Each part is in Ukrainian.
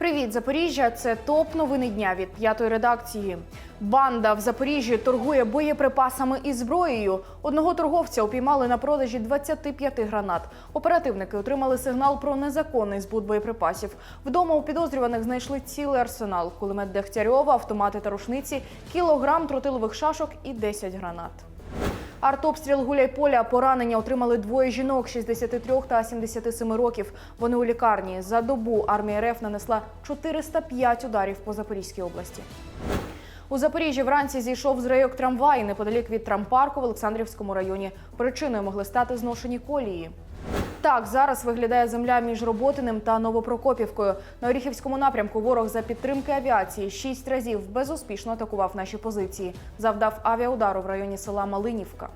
Привіт, Запоріжжя! Це топ новини дня від п'ятої редакції. Банда в Запоріжжі торгує боєприпасами і зброєю. Одного торговця упіймали на продажі 25 гранат. Оперативники отримали сигнал про незаконний збут боєприпасів. Вдома у підозрюваних знайшли цілий арсенал: кулемет Дегтярьова, автомати та рушниці, кілограм тротилових шашок і 10 гранат. Артобстріл Гуляйполя поранення отримали двоє жінок 63 та 77 років. Вони у лікарні. За добу армія РФ нанесла 405 ударів по Запорізькій області. У Запоріжжі вранці зійшов з рейок трамвай неподалік від трампарку в Олександрівському районі. Причиною могли стати зношені колії. Так, зараз виглядає земля між Роботиним та Новопрокопівкою. На Оріхівському напрямку ворог за підтримки авіації шість разів безуспішно атакував наші позиції. Завдав авіаудару в районі села Малинівка.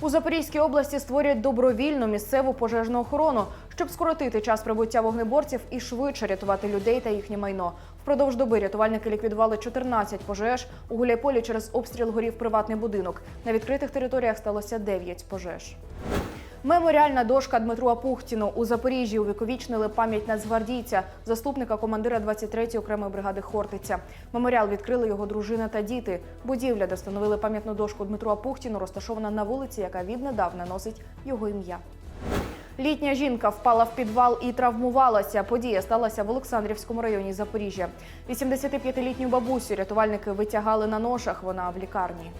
У Запорізькій області створюють добровільну місцеву пожежну охорону, щоб скоротити час прибуття вогнеборців і швидше рятувати людей та їхнє майно. Впродовж доби рятувальники ліквідували 14 пожеж. У Гуляйполі через обстріл горів приватний будинок. На відкритих територіях сталося 9 пожеж. Меморіальна дошка Дмитру Апухтіну у Запоріжжі увіковічнили пам'ять нацгвардійця, заступника командира 23-ї окремої бригади Хортиця. Меморіал відкрили його дружина та діти. Будівля, де встановили пам'ятну дошку Дмитру Апухтіну, розташована на вулиці, яка віднедавна носить його ім'я. Літня жінка впала в підвал і травмувалася. Подія сталася в Олександрівському районі Запоріжжя. 85-літню бабусю рятувальники витягали на ношах. Вона в лікарні.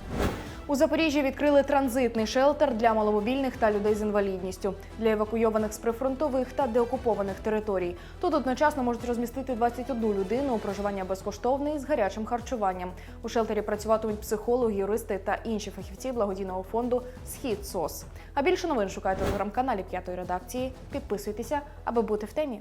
У Запоріжжі відкрили транзитний шелтер для маломобільних та людей з інвалідністю для евакуйованих з прифронтових та деокупованих територій. Тут одночасно можуть розмістити 21 людину у проживання безкоштовне і з гарячим харчуванням. У шелтері працюватимуть психологи, юристи та інші фахівці благодійного фонду Схід СОС. А більше новин шукайте у телеграм-каналі п'ятої редакції. Підписуйтеся, аби бути в темі.